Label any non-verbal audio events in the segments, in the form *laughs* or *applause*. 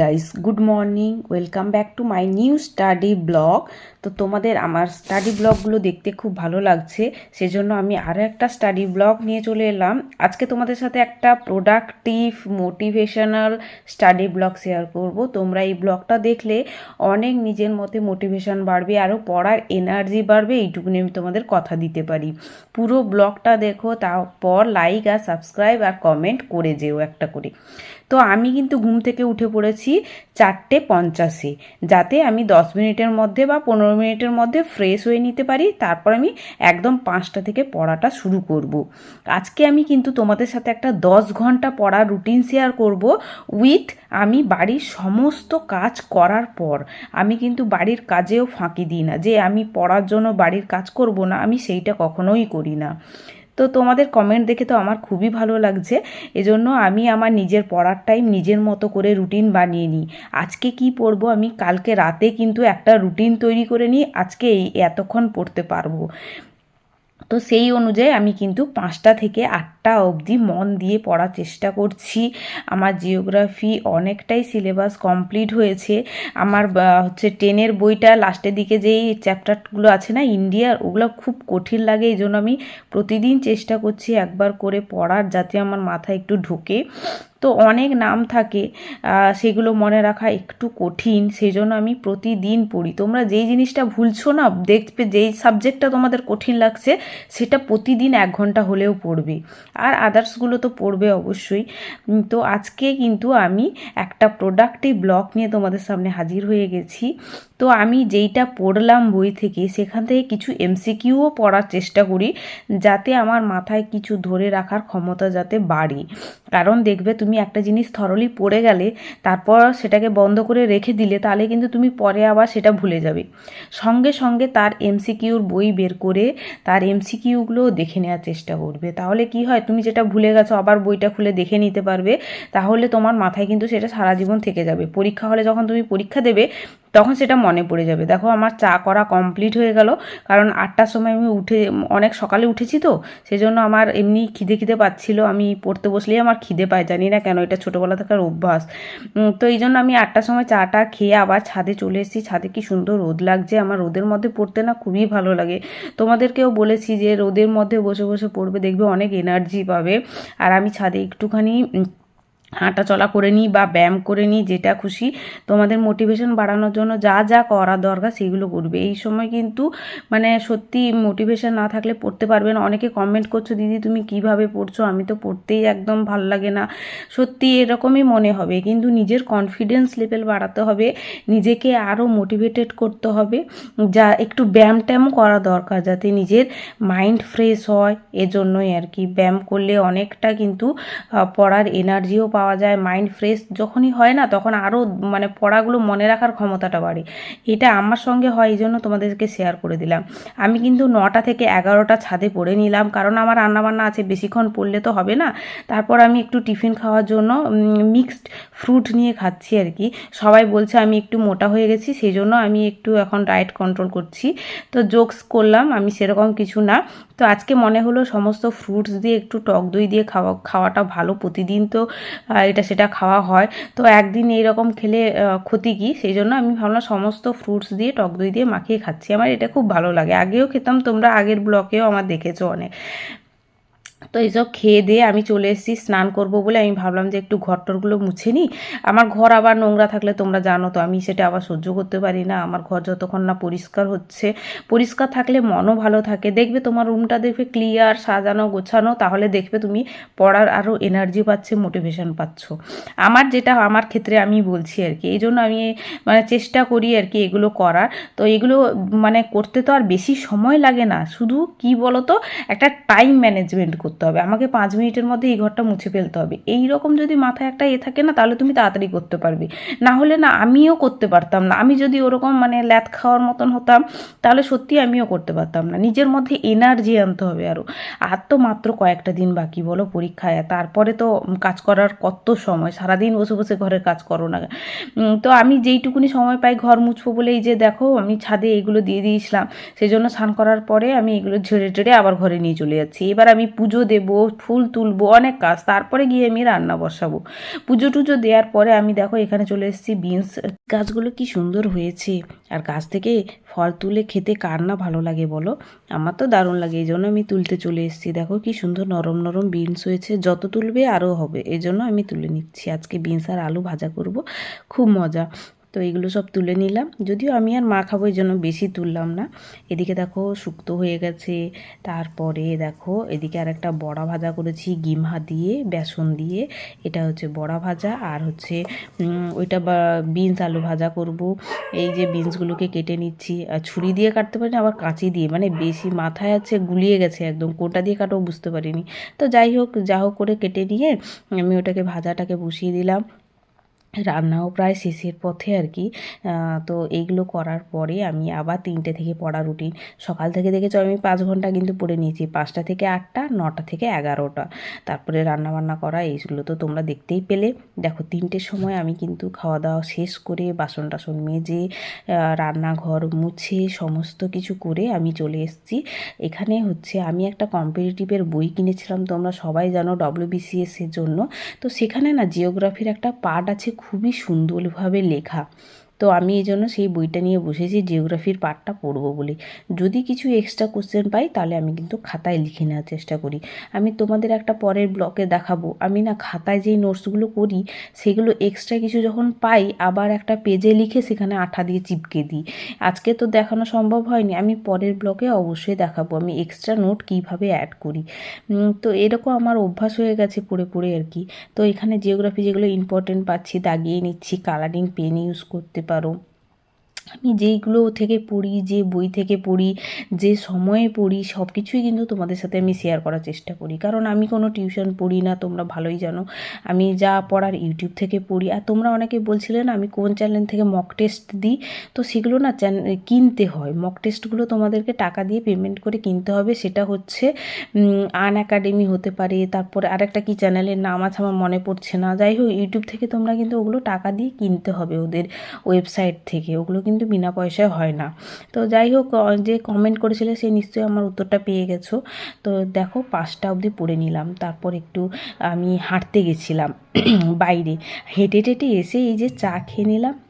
guys good morning. Welcome back to my new study blog. তো তোমাদের আমার study ব্লগগুলো দেখতে খুব ভালো লাগছে, সেজন্য আমি আরও একটা স্টাডি ব্লগ নিয়ে চলে এলাম। আজকে তোমাদের সাথে একটা productive motivational study vlog share করব। তোমরা এই ব্লগটা দেখলে অনেক নিজের মতে মোটিভেশন বাড়বে আরও পড়ার এনার্জি বাড়বে এইটুকুনি আমি তোমাদের কথা দিতে পারি। পুরো ব্লগটা দেখো, তারপর লাইক আর সাবস্ক্রাইব আর কমেন্ট করে যেও একটা করে। তো আমি কিন্তু ঘুম থেকে উঠে পড়েছি চারটে পঞ্চাশে, যাতে আমি দশ মিনিটের মধ্যে বা পনেরো মিনিটের মধ্যে ফ্রেশ হয়ে নিতে পারি। তারপর আমি একদম পাঁচটা থেকে পড়াটা শুরু করব। আজকে আমি কিন্তু তোমাদের সাথে একটা দশ ঘণ্টা পড়ার রুটিন শেয়ার করব উইথ আমি বাড়ির সমস্ত কাজ করার পর। আমি কিন্তু বাড়ির কাজেও ফাঁকি দিই না। যে আমি পড়ার জন্য বাড়ির কাজ করব না, আমি সেইটা কখনোই করি না। তো তোমাদের কমেন্ট দেখে তো আমার খুবই ভালো লাগছে। এজন্য আমি আমার নিজের পড়ার টাইম নিজের মতো করে রুটিন বানিয়ে নিই। আজকে কি পড়ব? আমি কালকে রাতে কিন্তু একটা রুটিন তৈরি করে নিই। আজকে এতক্ষণ পড়তে পারব। তো সেই অনুযায়ী আমি কিন্তু পাঁচটা থেকে আটটা অবধি মন দিয়ে পড়ার চেষ্টা করছি। আমার জিওগ্রাফি অনেকটাই সিলেবাস কমপ্লিট হয়েছে। আমার হচ্ছে টেনের বইটা লাস্টের দিকে যেই চ্যাপ্টারগুলো আছে না ইন্ডিয়ার ওগুলো খুব কঠিন লাগে এই জন্য আমি প্রতিদিন চেষ্টা করছি একবার করে পড়ার, যাতে আমার মাথায় একটু ঢোকে। তো অনেক নাম থাকে সেগুলো মনে রাখা একটু কঠিন সেই জন্য আমি প্রতিদিন পড়ি। তোমরা যেই জিনিসটা ভুলছো না, দেখবে যেই সাবজেক্টটা তোমাদের কঠিন লাগছে, সেটা প্রতিদিন এক ঘণ্টা হলেও পড়বে। আর আদার্সগুলো তো পড়বে অবশ্যই। তো আজকে কিন্তু আমি একটা প্রোডাক্টিভ ব্লগ নিয়ে তোমাদের সামনে হাজির হয়ে গেছি। তো আমি যেইটা পড়লাম বই থেকে, সেখান থেকে কিছু এমসিকিউও পড়ার চেষ্টা করি, যাতে আমার মাথায় কিছু ধরে রাখার ক্ষমতা যাতে বাড়ে। কারণ দেখবে তুমি একটা জিনিস থরলি পড়ে গেলে, তারপর সেটাকে বন্ধ করে রেখে দিলে, তাহলে কিন্তু তুমি পরে আবার সেটা ভুলে যাবে। সঙ্গে সঙ্গে তার এমসিকিউর বই বের করে, তার এমসিকিউগুলো দেখে নেওয়ার চেষ্টা করবে। তাহলে কি হয়? তুমি যেটা ভুলে গেছো, আবার বইটা খুলে দেখে নিতে পারবে। তাহলে তোমার মাথায় কিন্তু সেটা সারা জীবন থেকে যাবে। পরীক্ষা হলে যখন তুমি পরীক্ষা দেবে তখন সেটা মনে পড়ে যাবে। দেখো আমার চা করা কমপ্লিট হয়ে গেল, কারণ আটটার সময় আমি উঠে, অনেক সকালে উঠেছি তো, সেজন্য আমার এমনি খিদে খিদে পাচ্ছিল। আমি পড়তে বসলেই আমার খিদে পায়, জানি না কেন, এটা ছোটোবেলা থাকার অভ্যাস। তো এই জন্য আমি আটটার সময় চাটা খেয়ে আবার ছাদে চলে এসেছি। ছাদে কি সুন্দর রোদ লাগছে, আমার রোদের মধ্যে পড়তে না খুবই ভালো লাগে। তোমাদেরকেও বলেছি যে রোদের মধ্যে বসে বসে পড়বে, দেখবে অনেক এনার্জি পাবে। আর আমি ছাদে একটুখানি হাঁটা চলা করে নিই বা ব্যায়াম করে নিই, যেটা খুশি। তোমাদের মোটিভেশন বাড়ানোর জন্য যা যা করা দরকার সেগুলো করবে। এই সময় কিন্তু মানে সত্যি মোটিভেশন না থাকলে পড়তে পারবে না। অনেকে কমেন্ট করছ, দিদি, তুমি কীভাবে পড়ছো? আমি তো পড়তেই একদম ভালো লাগে না। সত্যি এরকমই মনে হবে। কিন্তু নিজের কনফিডেন্স লেভেল বাড়াতে হবে। নিজেকে আরও মোটিভেটেড করতে হবে। যা একটু ব্যায়াম ট্যায়ামও করা দরকার যাতে নিজের মাইন্ড ফ্রেশ হয়। এজন্যই আর কি। ব্যায়াম করলে অনেকটা কিন্তু পড়ার এনার্জিও পাওয়া যায় মাইন্ড ফ্রেশ যখনই হয় না, তখন আরও মানে পড়াগুলো মনে রাখার ক্ষমতাটা বাড়ে। এটা আমার সঙ্গে হয়, এই জন্য তোমাদেরকে শেয়ার করে দিলাম। আমি কিন্তু নটা থেকে এগারোটা ছাদে পড়ে নিলাম, কারণ আমার রান্নাবান্না আছে, বেশিক্ষণ পড়লে তো হবে না। তারপর আমি একটু টিফিন খাওয়ার জন্য মিক্সড ফ্রুট নিয়ে খাচ্ছি আর কি। সবাই বলছে আমি একটু মোটা হয়ে গেছি, সেই জন্য আমি একটু এখন ডায়েট কন্ট্রোল করছি। তো জোকস করলাম, আমি সেরকম কিছু না। তো আজকে মনে হলো সমস্ত ফ্রুটস দিয়ে একটু টক দই দিয়ে খাওয়া, খাওয়াটা ভালো। প্রতিদিন তো এটা সেটা খাওয়া হয়। তো একদিন এইরকম খেলে ক্ষতি কী? সেই জন্য আমি ভাবলাম সমস্ত ফ্রুটস দিয়ে টক দই দিয়ে মাখিয়ে খাচ্ছি। আমার এটা খুব ভালো লাগে। আগেও খেতাম, তোমরা আগের ব্লকেও আমার দেখেছ অনেক। তো এইসব খেয়ে দিয়ে আমি চলে এসেছি, স্নান করব বলে আমি ভাবলাম যে একটু ঘরটরগুলো মুছে নিই। আমার ঘর আবার নোংরা থাকলে তোমরা জানো তো, আমি সেটা আবার সহ্য করতে পারি না। আমার ঘর যতক্ষণ না পরিষ্কার হচ্ছে, পরিষ্কার থাকলে মনও ভালো থাকে। দেখবে তোমার রুমটা দেখবে ক্লিয়ার সাজানো, গোছানো, তাহলে দেখবে তুমি পড়ার আরও এনার্জি পাচ্ছে মোটিভেশন পাচ্ছ। আমার যেটা, আমার ক্ষেত্রে আমি বলছি আর কি এই জন্য আমি মানে চেষ্টা করি আর কি এগুলো করার। তো এগুলো মানে করতে তো আর বেশি সময় লাগে না, শুধু কি বলতো, একটা টাইম ম্যানেজমেন্ট করতে করতে হবে। আমাকে পাঁচ মিনিটের মধ্যে এই ঘরটা মুছে ফেলতে হবে। এই রকম যদি মাথায় একটা এ থাকে না, তাহলে তুমি তাড়াতাড়ি করতে পারবে। না হলে না, আমিও করতে পারতাম না। আমি যদি ওরকম মানে ল্যাথ খাওয়ার মতন হতাম, তাহলে সত্যি আমিও করতে পারতাম না। নিজের মধ্যে এনার্জি আনতে হবে আরও আর তো মাত্র কয়েকটা দিন বাকি বলো পরীক্ষায়। তারপরে তো কাজ করার কত সময়? সারাদিন বসে বসে ঘরের কাজ করো না। তো আমি যেইটুকুনি সময় পাই ঘর মুছবো বলে এই যে দেখো, আমি ছাদে এগুলো দিয়ে দিয়েছিলাম। সেই জন্য স্নান করার পরে আমি এগুলো ঝেড়ে ঝেড়ে আবার ঘরে নিয়ে চলে যাচ্ছি। এবার আমি পুজো দেবো, ফুল তুলবো, অনেক কাজ। তারপরে গিয়ে আমি রান্না বসাবো। পুজো টুজো দেওয়ার পরে আমি দেখো এখানে চলে এসেছি বিনস। গাছগুলো কি সুন্দর হয়েছে। আর গাছ থেকে ফল তুলে খেতে কার না ভালো লাগে বলো? আমার তো দারুণ লাগে, এই জন্য আমি তুলতে চলে এসেছি। দেখো কি সুন্দর নরম নরম বিনস হয়েছে। যত তুলবে আরও হবে, এই জন্য আমি তুলে নিচ্ছি। আজকে বিনস আর আলু ভাজা করব। খুব মজা। তো এগুলো সব তুলে নিলাম। যদিও আমি আর মা খাব এই জন্য বেশি তুললাম না। এদিকে দেখো শুক্তো হয়ে গেছে। তারপরে দেখো এদিকে আর একটা বড়া ভাজা করেছি, গিমহা দিয়ে, বেসন দিয়ে। এটা হচ্ছে বড়া ভাজা আর হচ্ছে ওইটা বিনস আলু ভাজা করব। এই যে বিনসগুলোকে কেটে নিচ্ছি। আর ছুরি দিয়ে কাটতে পারি না আবার কাঁচি দিয়ে। মানে বেশি মাথায় আছে, গুলিয়ে গেছে একদম। কোটা দিয়ে কাটো বুঝতে পারিনি। তো যাই হোক, যা হোক করে কেটে নিয়ে আমি ওটাকে ভাজাটাকে বসিয়ে দিলাম। রান্নাও প্রায় শেষের পথে আর কি। তো এইগুলো করার পরে আমি আবার তিনটে থেকে পড়া রুটিন। সকাল থেকে দেখেছ আমি পাঁচ ঘণ্টা কিন্তু পড়ে নিয়েছি। পাঁচটা থেকে আটটা, নটা থেকে এগারোটা। তারপরে রান্না বান্না করা, এইগুলো তো তোমরা দেখতেই পেলে। দেখো, তিনটের সময় আমি কিন্তু খাওয়া দাওয়া শেষ করে বাসন টাসন মেজে রান্নাঘর মুছে সমস্ত কিছু করে আমি চলে এসেছি। এখানে হচ্ছে আমি একটা কম্পিটিটিভের বই কিনেছিলাম, তোমরা সবাই জানো ডব্লিউবিসিএস এর জন্য। তো সেখানে না জিওগ্রাফির একটা পার্ট আছে খুবই সুন্দরভাবে লেখা। তো আমি এই জন্য সেই বইটা নিয়ে বসেছি জিওগ্রাফির পার্টটা পড়ব বলে। যদি কিছু এক্সট্রা কোশ্চেন পাই, তাহলে আমি কিন্তু খাতায় লিখে নেওয়ার চেষ্টা করি। আমি তোমাদের একটা পরের ব্লকে দেখাবো। আমি না খাতায় যেই নোটসগুলো করি, সেগুলো এক্সট্রা কিছু যখন পাই, আবার একটা পেজে লিখে সেখানে আঠা দিয়ে চিপকে দিই। আজকে তো দেখানো সম্ভব হয়নি, আমি পরের ব্লকে অবশ্যই দেখাবো। আমি এক্সট্রা নোট কীভাবে অ্যাড করি? তো এরকম আমার অভ্যাস হয়ে গেছে পড়ে পড়ে আর কি। তো এখানে জিওগ্রাফি যেগুলো ইম্পর্টেন্ট পাচ্ছি দাগিয়ে নিচ্ছি। কালারিং পেন ইউজ করতে পারো আমি যেইগুলো থেকে পড়ি, যে বই থেকে পড়ি, যে সময়ে পড়ি সব কিছুই কিন্তু তোমাদের সাথে আমি শেয়ার করার চেষ্টা করি। কারণ আমি কোনো টিউশন পড়ি না, তোমরা ভালোই জানো। আমি যা পড়ার ইউটিউব থেকে পড়ি। আর তোমরা অনেকে বলছিলে না, আমি কোন চ্যানেল থেকে মক টেস্ট দিই? তো সেগুলো না কিনতে হয়। মক টেস্টগুলো তোমাদেরকে টাকা দিয়ে পেমেন্ট করে কিনতে হবে। সেটা হচ্ছে আন একাডেমি হতে পারে, তারপরে আরেকটা কি চ্যানেলের নাম আছে আমার মনে পড়ছে না। যাই হোক ইউটিউব থেকে তোমরা কিন্তু ওগুলো টাকা দিয়ে কিনতে হবে ওদের ওয়েবসাইট থেকে। ওগুলো কিন্তু বিনা পয়সায় হয় না। তো যাই হোক যে কমেন্ট করেছিলে সে নিশ্চয়ই আমার উত্তরটা পেয়ে গেছো। তো দেখো, পাঁচটা অবধি পড়ে নিলাম। তারপর একটু আমি হাঁটতে গেছিলাম। *clears throat* বাইরে। হেঁটে টেটে এসে এই যে চা খেয়ে নিলাম।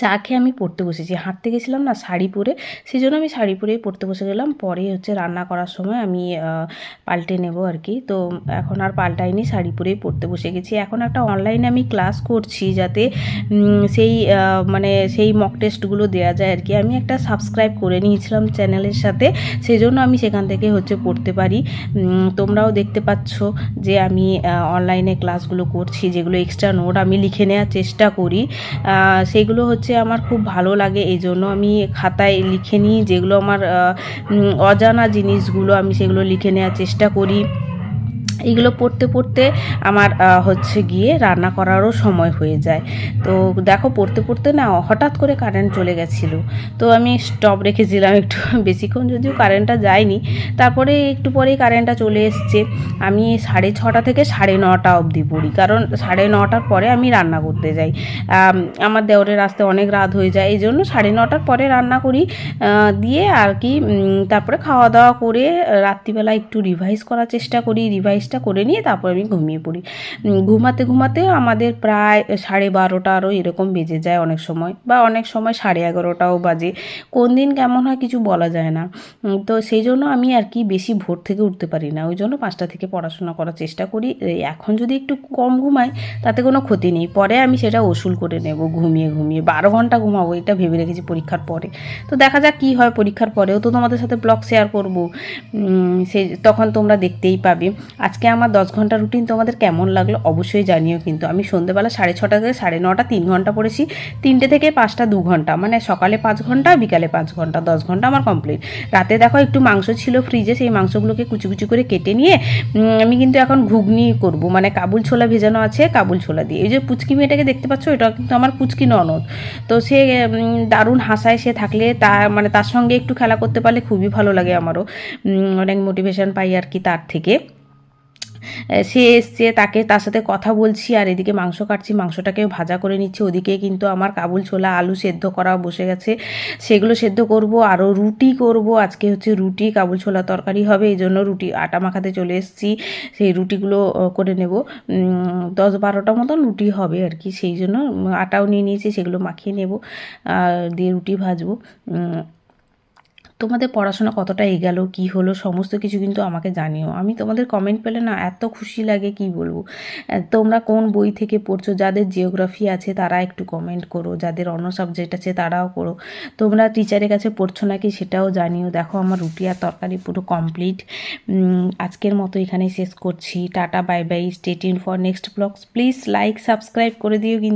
চা খেয়ে আমি পড়তে বসেছি। হাঁটতে গেছিলাম না, শাড়ি পরে। সেই জন্য আমি শাড়ি পরেই পড়তে বসে গেলাম। পরে হচ্ছে রান্না করার সময় আমি পাল্টে নেব আর কি। তো এখন আর পাল্টাইনি, শাড়ি পরেই পড়তে বসে গেছি। এখন একটা অনলাইনে আমি ক্লাস করছি যাতে সেই মানে সেই মক টেস্টগুলো দেওয়া যায় আর কি। আমি একটা সাবস্ক্রাইব করে নিয়েছিলাম চ্যানেলের সাথে। সেই জন্য আমি সেখান থেকে হচ্ছে পড়তে পারি। তোমরাও দেখতে পাচ্ছ যে আমি অনলাইনে ক্লাসগুলো করছি। যেগুলো এক্সট্রা নোট আমি লিখে নেওয়ার চেষ্টা করি। সেগুলো হচ্ছে আমার খুব ভালো লাগে এই জন্য আমি খাতায় লিখে নিই যেগুলো আমার অজানা জিনিসগুলো আমি সেগুলো লিখে নেওয়ার চেষ্টা করি। এগুলো পড়তে পড়তে আমার হচ্ছে গিয়ে রান্না করারও সময় হয়ে যায়। তো দেখো পড়তে পড়তে না হঠাৎ করে কারেন্ট চলে গেছিল। তো আমি স্টপ রেখেছিলাম একটু *laughs* বেশিক্ষণ যদিও কারেন্টটা যায়নি। তারপরে একটু পরেই কারেন্টটা চলে এসছে। আমি সাড়ে ছটা থেকে সাড়ে নটা অবধি পড়ি। কারণ সাড়ে নটার পরে আমি রান্না করতে যাই। আমার দেওরের আসতে অনেক রাত হয়ে যায়। এই জন্য সাড়ে নটার পরে রান্না করি দিয়ে আর কি তারপরে খাওয়া দাওয়া করে রাত্রিবেলা একটু রিভাইজ করার চেষ্টা করি। রিভাইজটা করে নিয়ে তারপর আমি ঘুমিয়ে পড়ি। ঘুমাতে ঘুমাতে আমাদের প্রায় সাড়ে বারোটারও এরকম বেজে যায় অনেক সময় বা অনেক সময় সাড়ে এগারোটাও বাজে। কোন দিন কেমন হয় কিছু বলা যায় না। তো সেই জন্য আমি আর কি বেশি ভোর থেকে উঠতে পারি না। ওই জন্য পাঁচটা থেকে পড়াশোনা করার চেষ্টা করি। এখন যদি একটু কম ঘুমাই তাতে কোনো ক্ষতি নেই। পরে আমি সেটা ওসুল করে নেব ঘুমিয়ে ঘুমিয়ে। বারো ঘণ্টা ঘুমাবো এটা ভেবে রেখেছি পরীক্ষার পরে। তো দেখা যাক কী হয় পরীক্ষার পরেও। তো তোমাদের সাথে ব্লগ শেয়ার করব। সে তখন তোমরা দেখতেই পাবে। আজকে আমার দশ ঘণ্টা রুটিন তোমাদের কেমন লাগল অবশ্যই জানিও কিন্তু। আমি সন্ধ্যেবেলা সাড়ে ছটা থেকে সাড়ে নটা, তিন ঘণ্টা পড়েছি। তিনটে থেকে পাঁচটা, দু ঘণ্টা। মানে সকালে পাঁচ ঘণ্টা, বিকালে পাঁচ ঘণ্টা। দশ ঘণ্টা আমার কমপ্লিট রাতে দেখো একটু মাংস ছিল ফ্রিজে সেই মাংসগুলোকে কুচি কুচি করে কেটে নিয়ে আমি কিন্তু এখন ঘুগনি করব। মানে কাবুল ছোলা ভেজানো আছে, কাবুল ছোলা দিয়ে। এই যে পুচকি মেয়েটাকে দেখতে পাচ্ছ, এটা কিন্তু আমার পুচকি ননদ। তো সে দারুণ হাসায় সে থাকলে তা মানে তার সঙ্গে একটু খেলা করতে পারলে খুবই ভালো লাগে আমারও। অনেক মোটিভেশন পাই আর কি তার থেকে। সে এসছে, তাকে, তার সাথে কথা বলছি, আর এদিকে মাংস কাটছি, মাংসটাকে ভাজা করে নিচ্ছি। ওদিকে কিন্তু আমার কাবুল ছোলা, আলু সেদ্ধ করা বসে গেছে। সেগুলো সেদ্ধ করব, আরও রুটি করব। আজকে হচ্ছে রুটি, কাবুল ছোলা তরকারি হবে, এই জন্য রুটি, আটা মাখাতে চলে এসেছি। সেই রুটিগুলো করে নেব। দশ বারোটা মতন রুটি হবে আর কি, সেই জন্য আটাও নিয়ে নিয়েছি, সেগুলো মাখিয়ে নেব, আর দিয়ে রুটি ভাজবো। তোমাদের পড়াশোনা কতটা এগালো, কি হলো, সমস্ত কিছু কিন্তু আমাকে জানিও। আমি তোমাদের কমেন্ট পেলে না এত খুশি লাগে, কি বলব? তোমরা কোন বই থেকে পড়ছো? যাদের জিওগ্রাফি আছে তারা একটু কমেন্ট করো, যাদের অন্য সাবজেক্ট আছে তারাও করো। তোমরা টিচারের কাছে পড়ছো নাকি সেটাও জানিও। দেখো আমার রুটি আর তরকারি পুরো কমপ্লিট আজকের মতো এখানে শেষ করছি। Tata bye bye state in for next vlogs please like subscribe করে দিও কিন্তু।